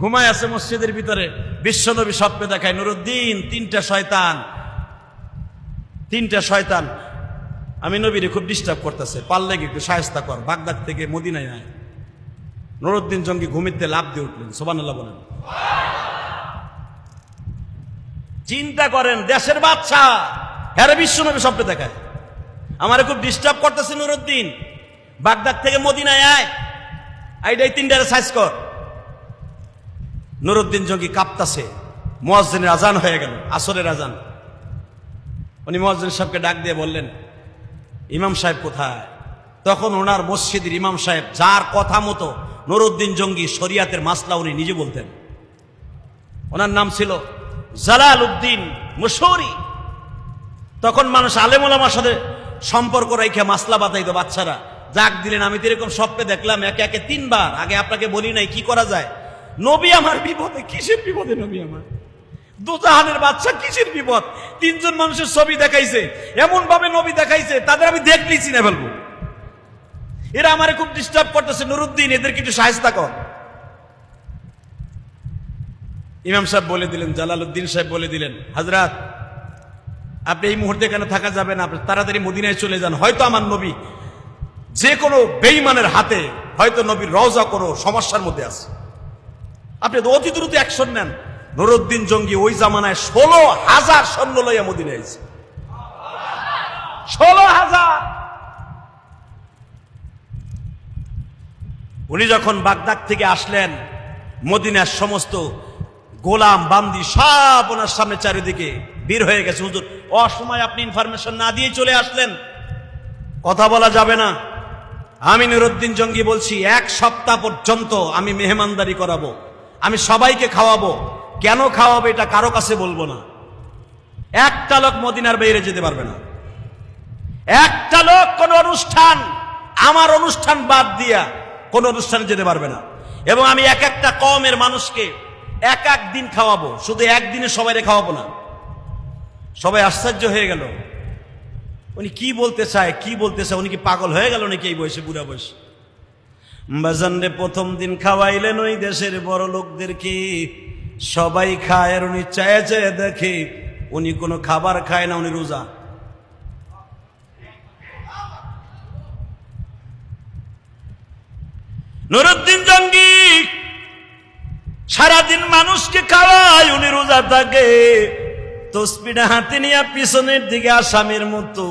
ঘুমায় আছে মসজিদের ভিতরে। বিশ্বনবী স্বপ্নে দেখায়, নুরুদ্দিন, তিনটা শয়তান তিনটা শয়তান। আমি নবীরে খুব ডিস্টার্ব করতেছে। পারলে কি একটু সায়স্তা কর? বাগদাদ থেকে মদিনায় আয়। নুরুদ্দিন জঙ্গি ঘুমিতে লাভ দিয়ে উঠলেন। সোবানাল্লাহ বলেন। চিন্তা করেন, দেশের বাচ্চা হ্যাঁ বিশ্বনবী স্বপ্নে দেখায়। আমারে খুব ডিস্টার্ব করতেছে নুরুদ্দিন। বাগদাদ থেকে মদিনায় আয়। আইডাই তিনটারে সাইজ কর। নুরুদ্দিন জঙ্গি কাঁপতাছে। মোয়াজ্জিনের আজান হয়ে গেল, আসরের আজান। উনি মোয়াজ্জিন সাহেবকে ডাক দিয়ে বললেন, ইমাম সাহেব কোথায়? তখন ওনার মসজিদের ইমাম সাহেব যার কথা মতো নুরুদ্দিন জঙ্গি শরিয়াতের মাসলা উনি নিজে বলতেন। ওনার নাম ছিল জালাল উদ্দিন মুশৌরি তখন মানুষ আলেমুলামার সাথে সম্পর্ক রেখে মাসলা বাতাইতো বাচ্চারা। যাক দিলেন, আমি তো এরকম স্বপ্নে দেখলাম, একে একে তিনবার। আগে আপনাকে বলি নাই, কি করা যায়? নবী আমার বিপদে, কিসের বিপদে নবী আমার? দুজাহানের বাচ্চা কিসের বিপদ? তিনজন মানুষের ছবি দেখাইছে এমন ভাবে নবী দেখাইছে, তাদের আমি দেখলেই চিনে ফেলব। এরা আমারে খুব ডিস্টার্ব করতেছে, নুরুদ্দিন, এদেরকে একটু সাহায্য কর। ইমাম সাহেব বলে দিলেন, জালালউদ্দিন সাহেব বলে দিলেন, হাজরাত, আপনি এই মুহূর্তে এখানে থাকা যাবে না, আপনি তাড়াতাড়ি মদিনায় চলে যান। হয়তো আমার নবী যে কোনো বেইমানের হাতে হয়তো নবীর রওজা কোনো সমস্যার মধ্যে আছে। আপনি অতি দ্রুত অ্যাকশন নেন, নুরুদ্দিন জঙ্গি ওই জামানায় ষোলো হাজার সৈন্য লইয়া মদিনায় আইছে। ষোলো হাজার! উনি যখন বাগদাদ থেকে আসলেন, মদিনার সমস্ত গোলাম, বান্দি সব ওনার সামনে চারিদিকে বীর হয়ে গেছে। হুজুর, অসময় আপনি ইনফরমেশন না দিয়ে চলে আসলেন। কথা বলা যাবে না। আমি নুরুদ্দিন জঙ্গি বলছি, এক সপ্তাহ পর্যন্ত আমি মেহমানদারি করাবো। আমি সবাইকে খাওয়াবো। কেন খাওয়াবো এটা কারও কাছে বলব না। একটা লোক মদিনার বাইরে যেতে পারবে না। একটা লোক কোন অনুষ্ঠান, আমার অনুষ্ঠান বাদ দিয়া কোন অনুষ্ঠানে যেতে পারবে না। এবং আমি এক একটা কমের মানুষকে এক এক দিন খাওয়াবো। শুধু একদিনে সবাইরে খাওয়াবো না। সবাই আশ্চর্য হয়ে গেল। উনি কি বলতে চায়, কি বলতে চায়? উনি কি পাগল হয়ে গেল নাকি এই বয়সে বুড়া বয়সে? বাজানরে প্রথম দিন খাওয়াইলেন ওই দেশের বড় লোকদেরকে সবাই খায় আর উনি চায় চায় দেখে উনি কোনো খাবার খায় না, উনি রোজা। নুরুদ্দিন জঙ্গি সারাদিন মানুষকে খাওয়ায়, উনি রোজা থাকে। তসপিটা হাতে নিয়ে পিছনের দিকে আসামের মতো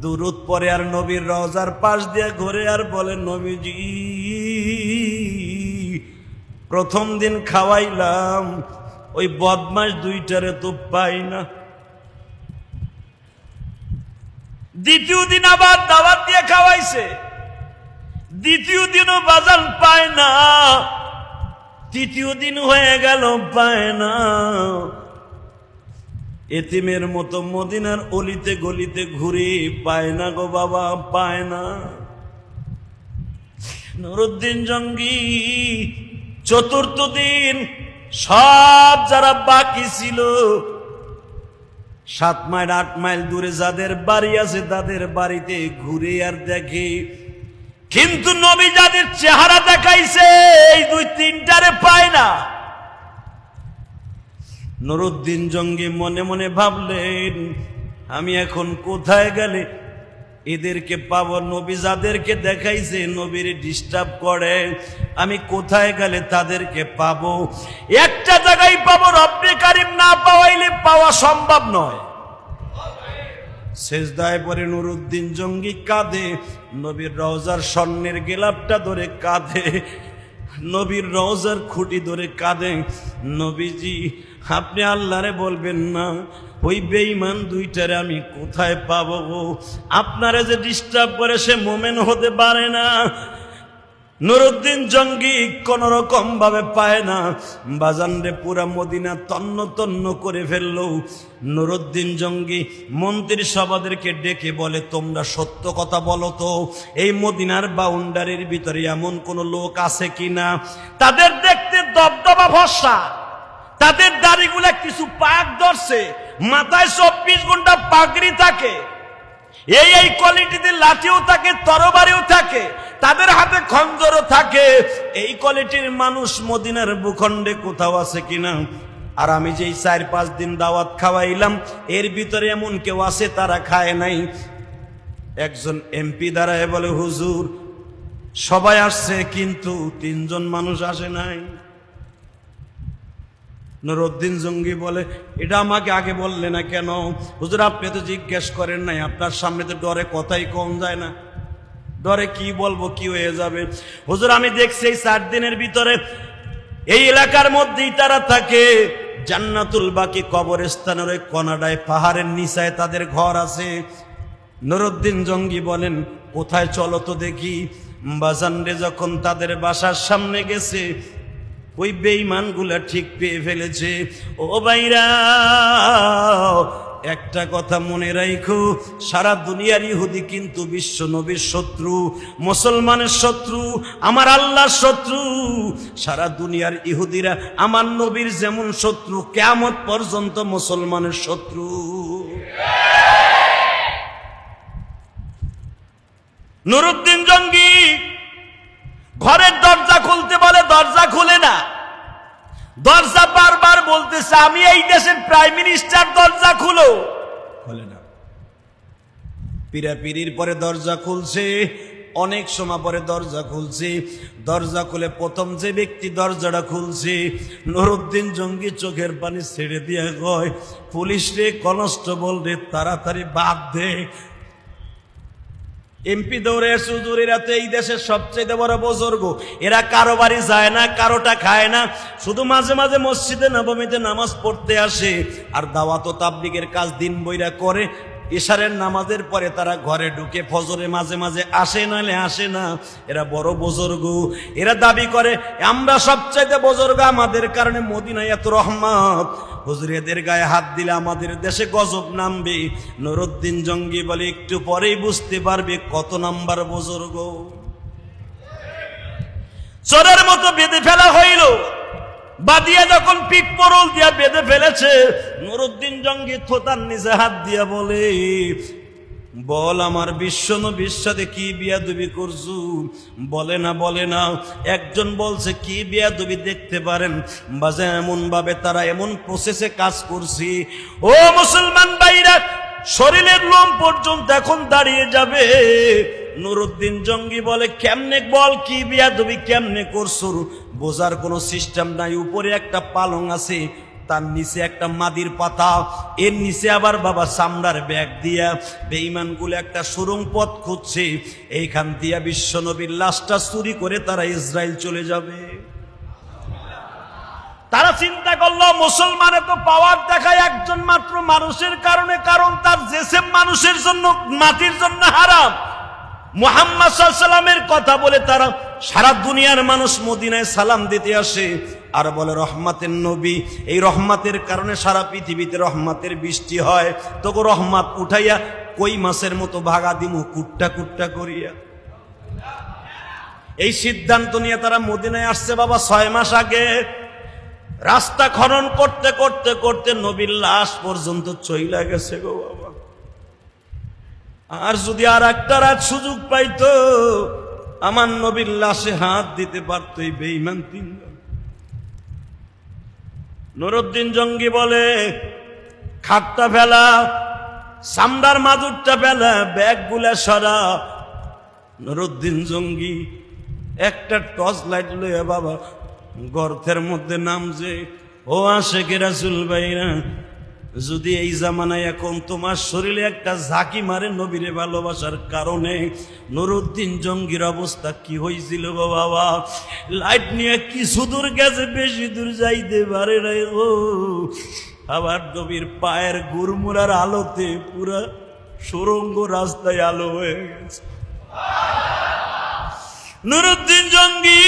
দূরত পরে আর নবীর রজার পাশ দিয়ে ঘুরে আর বলে, নবীজি, প্রথম দিন খাওয়াইলাম, ওই বদমাস দুইটারে তো পাই না। দ্বিতীয় দিন আবার দাওয়াত দিয়ে খাওয়াইছে। দ্বিতীয় দিনও বাজান পায় না। তৃতীয় দিন হয়ে গেল, পায় না। এতিমের মতো মদিনার অলিতে গলিতে ঘুরে পায় না গো বাবা, পায় না। নুরুদ্দিন জঙ্গি, চতুর্থ দিন সব যারা বাকি ছিল, সাত মাইল, আট মাইল দূরে যাদের বাড়ি আছে তাদের বাড়িতে ঘুরে আর দেখে। কিন্তু নবী যাদের চেহারা দেখাইছে, এই দুই তিনটারে পায় না। নুরুদ্দিন জঙ্গি মনে মনে ভাবলেন, আমি এখন কোথায় গেলে? এদেরকে পাবো, নবী যাদেরকে দেখাইছে, নবীর ডিস্টার্ব করে। আমি কোথায় গেলে তাদেরকে পাবো? একটা জায়গায় পাবো, রব্বে কারিম না পাওয়াইলে পাওয়া সম্ভব নয়। শেষদায় পরে নুরুদ্দিন জঙ্গি কাঁদে, নবীর রওজার স্বর্ণের গেলাপটা ধরে কাঁদে, নবীর রওজার খুঁটি ধরে কাঁদে, নবীজি আপনি আল্লাহরে বলবেন না, ওই বেইমান দুইটারে আমি কোথায় পাবো? আপনারা যে ডিস্টার্ব করে সে মোমেন হতে পারে না। নুরুদ্দিন জঙ্গি কোন রকম ভাবে পায় না। বাজান রে পুরা মদিনা তন্ন তন্ন করে ফেলল। নুরুদ্দিন জঙ্গি মন্ত্রী সভাদেরকে ডেকে বলে, তোমরা সত্য কথা বলো তো, এই মদিনার বাউন্ডারির ভিতরে এমন কোন লোক আছে কি না তাদের দেখতে দবদবা ভরসা। তাদের দাড়িগুলা কিছু পাক ধরছে, মাথায় চব্বিশ ঘণ্টা পাগড়ি থাকে। এই এই কোয়ালিটিতে লাঠিও থাকে, তরবারিও থাকে, তাদের হাতে খঞ্জরও থাকে। এই কোয়ালিটির মানুষ মদিনার ভূখণ্ডে কোথাও আছে কিনা? আর আমি যেই চার পাঁচ দিন দাওয়াত খাওয়াইলাম, এর ভিতরে এমন কেউ আছে তারা খায় নাই। একজন এমপি দাঁড়ায় বলে, হুজুর, সবাই আসছে, কিন্তু তিনজন মানুষ আসে নাই। নুরুদ্দিন জঙ্গি বলে, এটা আমাকে আগে বললে না কেন? হুজুর, আপনি তো জিজ্ঞেস করেন নাই, আপনার সামনে তো ডরে কথাই কম যায় না। ডরে কি বলব, কি হয়ে যাবে? হুজুর, আমি দেখছি এই চার দিনের ভিতরে এই এলাকার মধ্যেই তারা থাকে। জান্নাতুল বাকি কবরস্থানের ওই কনাডায়, পাহাড়ের নিচায় তাদের ঘর আছে। নুরুদ্দিন জঙ্গি বলেন, কোথায় চলো তো দেখি? বাজানরে যখন তাদের বাসার সামনে গেছে ওই বেইমানগুলা ঠিক পেয়ে ফেলেছে। ও বাইরা একটা কথা মনে রাখো সারা দুনিয়ার ইহুদি কিন্তু বিশ্ব নবীর শত্রু, মুসলমানের শত্রু, আমার আল্লাহর শত্রু। সারা দুনিয়ার ইহুদিরা আমার নবীর যেমন শত্রু কেমত পর্যন্ত মুসলমানের শত্রু। নুরুদ্দিন জঙ্গি, ঘরের দরজা খুলতে বলে দরজা খুলে না। দরজা বারবার বলতেছে, আমি এই দেশের প্রাইম মিনিস্টার দরজা খুলো। খুলে না। পিরাপিরির পরে দরজা খুলছে, অনেক সময় পরে দরজা খুলছে। দরজা খুলে প্রথম যে ব্যক্তি দরজাটা খুলছে, নুরুদ্দিন জঙ্গি চোখের পানি ছেড়ে দিয়ে কয়, পুলিশ রে, কনস্টেবল রে, তাড়াতাড়ি বাদ দে এমপি দৌড়ে এসে এরা তো এই দেশের সবচেয়ে বড় বুজুর্গ। এরা কারও বাড়ি যায় না, কারোটা খায় না। শুধু মাঝে মাঝে মসজিদে নবমীতে নামাজ পড়তে আসে। আর দাওয়াত তাবলিগের কাজ দিন বইরা করে। ইশারের নামাজের পরে তারা ঘরে ঢুকে ফজরে মাঝে মাঝে আসে নালে আসে না। এরা বড় বুজুর্গ। এরা দাবি করে, আমরা সবচাইতে বুজুর্গ আমাদের কারণে মদিনায় এত রহমত। হুজুর, এদের গায়ে হাত দিলে আমাদের দেশে গজব নামবে। নুরুদ্দিন জঙ্গি বলে, একটু পরেই বুঝতে পারবে কত নাম্বার বুজুর্গ। চোরের মতো বেঁধে ফেলা হইল। বাদিয়া যখন পিক পরল দিয়া বেঁধে ফেলেছে, নুরুদ্দিন জঙ্গি থোতার নিজে হাত দিয়া বলে, বল আমার বিশ্ব নবীর সাথে কি বিয়া দুবি করছু? বলে না বলে না। একজন বলছে, কি বিয়া দুবি দেখতে পারেন? বাজে এমন ভাবে তারা এমন প্রসেসে কাজ করছি। ও মুসলমান ভাইরা, শরীরের লোম পর্যন্ত এখন দাঁড়িয়ে যাবে। নুরুদ্দিন জঙ্গি বলে, কেমনে বল, কি বিয়া দুবি কেমনে করছ? বোঝার কোনো সিস্টেম নাই, উপরে একটা পালং আছে, তার নিচে একটা মাদির পাতা, এর নিচে আবার বাবা সামরার ব্যাগ দিয়া বেইমানগুলো একটা সুরং পথ খুঁজছে, এইখান দিয়া বিশ্বনবীর লাশটা চুরি করে তারা ইসরায়েল চলে যাবে। তারা চিন্তা করল, মুসলমানে তো পাওয়ার দেখায় একজন মাত্র মানুষের কারণে, কারণ তার জেসেম মানুষের জন্য, মাটির জন্য হারাম। মোহাম্মদ সাল্লামের কথা বলে তারা সারা দুনিয়ার মানুষ মদিনায় সালাম দিতে আসে আর বলে, রহমাতের নবী। এই রহমাতের কারণে সারা পৃথিবীতে রহমাতের বৃষ্টি হয়। তোকে রহমাত উঠাইয়া কই মাসের মতো ভাগা দিমু? কুট্টা কুট্টা করিয়া। এই সিদ্ধান্ত নিয়ে তারা মদিনায় আসছে বাবা ছয় মাস আগে। রাস্তা খনন করতে করতে করতে নবীর লাশ পর্যন্ত চইলা গেছে গো বাবা। আর যদি আর একটা রাত সুযোগ পাইতো, আমার নবীর লাশে হাত দিতে পারতো এই বেইমান তিনজন। নুরুদ্দিন জঙ্গি বলে, খাটটা ফেলা, সামদার মাদুরটা ফেলা, ব্যাগগুলা সরা। নুরুদ্দিন জঙ্গি একটা টর্চ লাইট লইয়া বাবা, গর্তের মধ্যে নামছে, ও আসে কে রাসুল ভাইরা যদি এই জামানায় এখন তোমার শরীরে একটা ঝাঁকি মারে, নবীরে ভালোবাসার কারণে, নুরুদ্দিন জঙ্গির অবস্থা কি হয়েছিল গো বাবা? লাইট নিয়ে কিছু দূর গেছে, বেশি দূর যাইতে পারে নাই ও আবার নবীর পায়ের গুরমুরার আলোতে পুরা সুরঙ্গ রাস্তায় আলো হয়ে গেছে। নুরুদ্দিন জঙ্গি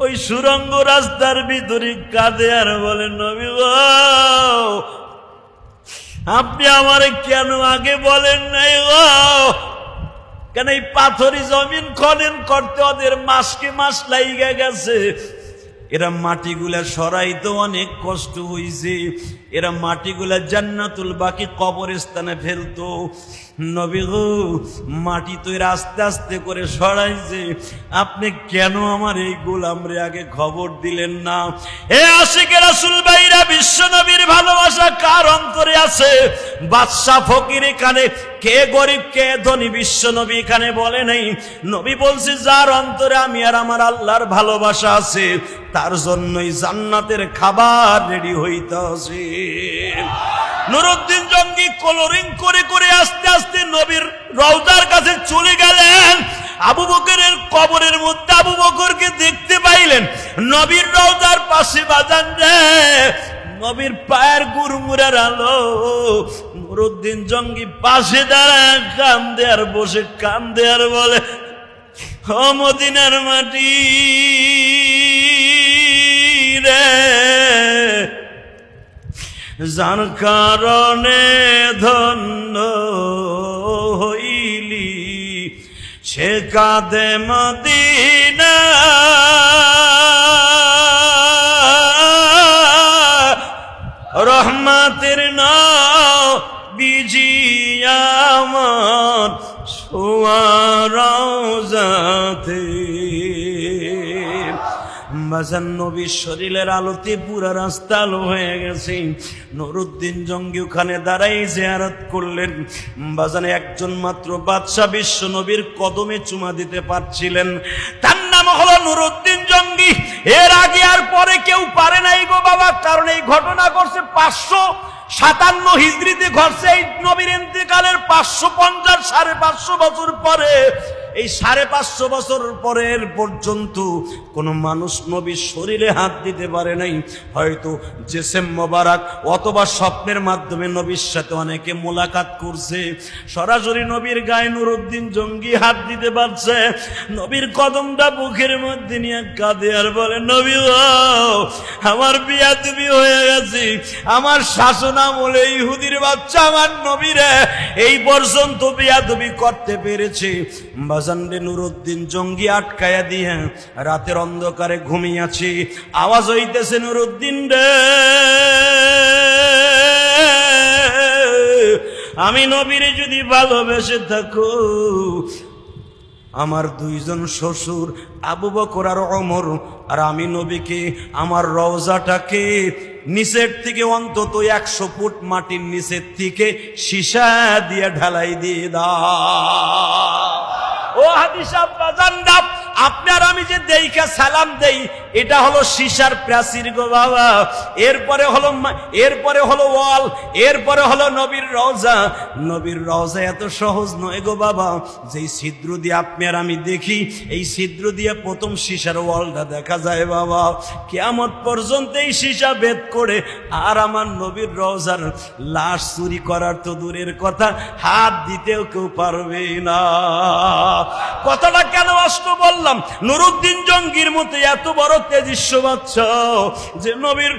ওই সুরঙ্গ রাস্তার ভিতরে কাঁদে আর বলেন নবী আপনি আমারে কেন আগে বলেন নাই গো? কেন এই পাথরি জমিন খনন করতে ওদের মাসকে মাস লাইগা গেছে? এরা মাটিগুলা সরাইতে অনেক কষ্ট হইছে। এরা মাটিগুলা জান্নাতুল বাকি কবরস্থানে ফেলতো। নবী গো, মাটি তো এরা আস্তে আস্তে করে সরাইছে। আপনি কেন আমার এই গোলামরে আগে খবর দিলেন না? এ আশিকে রাসুল, ভাইরা, বিশ্ব নবীর ভালোবাসা কার অন্তরে আছে? বাদশাহ ফকির এখানে, কে গরিব, কে ধনী, বিশ্ব নবী এখানে বলে নাই। নবী বলছে, যার অন্তরে আমি আর আমার আল্লাহর ভালোবাসা আছে, তার জন্যই জান্নাতের খাবার রেডি হইতাছে। নুরুদ্দিন জঙ্গি কলোরিং করে করে আস্তে আস্তে নবীর রওজার কাছে চলে গেলেন। আবু বকরের কবরের মধ্যে আবু বকরকে দেখতে পাইলেন। নবীর রওজার পাশে বাজান নবীর পায়ের গুরমুরের আলো। নুরুদ্দিন জঙ্গি পাশে দাঁড়ায়, কান্দে আর বসে, কান্দে আর বলে, ও মদিনার মাটি রে যার কারণে ধন্য হইলি। সে কাঁদে মদিনা। রহমাতের নাও বিজিয়ামত সোয়ারাতে বাজান নবীর শরীরের আলোতে পুরা রাস্তা আলো হয়ে গেছে। নুরুদ্দিন জঙ্গি ওখানে দাঁড়াই জিয়ারত করলেন। বাজানে একজন মাত্র বাদশাহ বিশ্ব নবীর কদমে চুমা দিতে পারছিলেন। তার নাম হলো নুরুদ্দিন জঙ্গি। এর আগে আর পরে কেউ পারে নাই গো বাবা, কারণ এই ঘটনা ঘটছে পাঁচশো সাতান্ন হিজড়িতে, ঘটছে এই নবীর ইন্তেকালের পাঁচশো পঞ্চাশ সাড়ে পাঁচশো বছর পরে। এই সাড়ে পাঁচশো বছর পরের পর্যন্ত কোনো মানুষ নবীর শরীরে হাত দিতে পারে নাই। হয়তো জেসেম মোবারক অথবা স্বপ্নের মাধ্যমে নবীর সাথে অনেকে মোলাকাত করছে। সরাসরি নবীর গায়ে নুরুদ্দিন জঙ্গি হাত দিতে পারছে। নবীর কদমটা বুকের মধ্যে নিয়ে কাঁদে আর বলে, নবী আমার বিয়া তুমি হয়ে গেছি। আমার শাসন আমলে ইহুদির বাচ্চা আমার নবীরে। এই পর্যন্ত বিয়া তুমি করতে পেরেছি। বাজান্ডে নুরুদ্দিন জঙ্গি আটকায়া দিয়ে রাতের অন্ধকারে ঘুমিয়াছি আওয়াজ হইতেছে, নুরুদ্দিন রে, আমি নবীরে যদি ভালোবেসে থাকো, আমার দুইজন শ্বশুর আবু বকর আর অমর আর আমি নবীকে, আমার রওজাটাকে নিচের থেকে অন্তত একশো ফুট মাটির নিচের থেকে সীসা দিয়ে ঢালাই দিয়ে দা হাদিসা বাজান্ডা আপনার আমি যে দেইখা সালাম দেই এটা হলো সিসার প্রাচীর গো বাবা। এরপরে হলো এরপরে হলো ওয়াল, এরপরে হলো নবীর রওজা। নবীর রওজা এত সহজ নয় গো বাবা। যেই ছিদ্র দিয়ে আপনি আর আমি দেখি, এই ছিদ্র দিয়ে প্রথম সীসার ওয়ালটা দেখা যায় বাবা। কেয়ামত পর্যন্ত এই সীসা ভেদ করে আর আমার নবীর রওজার লাশ চুরি করার তো দূরের কথা, হাত দিতেও কেউ পারবে না। কথাটা কেন অষ্ট বললাম? নুরুদ্দিন জঙ্গির মতো এত বড় তেজস্ব বাচ্চা যে নবীর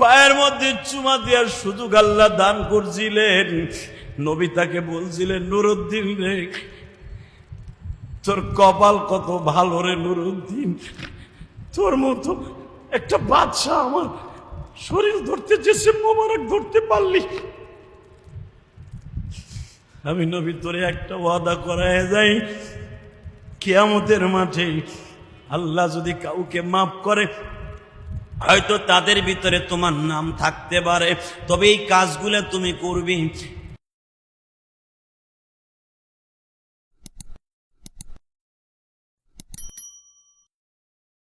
পায়ের মধ্যে চুমা দেওয়ার সুযোগ আল্লাহ দান করছিলেন। নবী তাকে বলছিলেন, নুরুদ্দিন রে, তোর কপাল কত ভালো রে নুরুদ্দিন। তোর মতো একটা বাচ্চা আমার শরীর ধরতে যেসে মোবারক ধরতে পারলি। আমি নবী তোরে একটা ওয়াদা করায় যাই, কেয়ামতের মাঠে আল্লাহ যদি কাউকে মাফ করে, হয়তো তাদের ভিতরে তোমার নাম থাকতে পারে। তবে এই কাজগুলো তুমি করবি।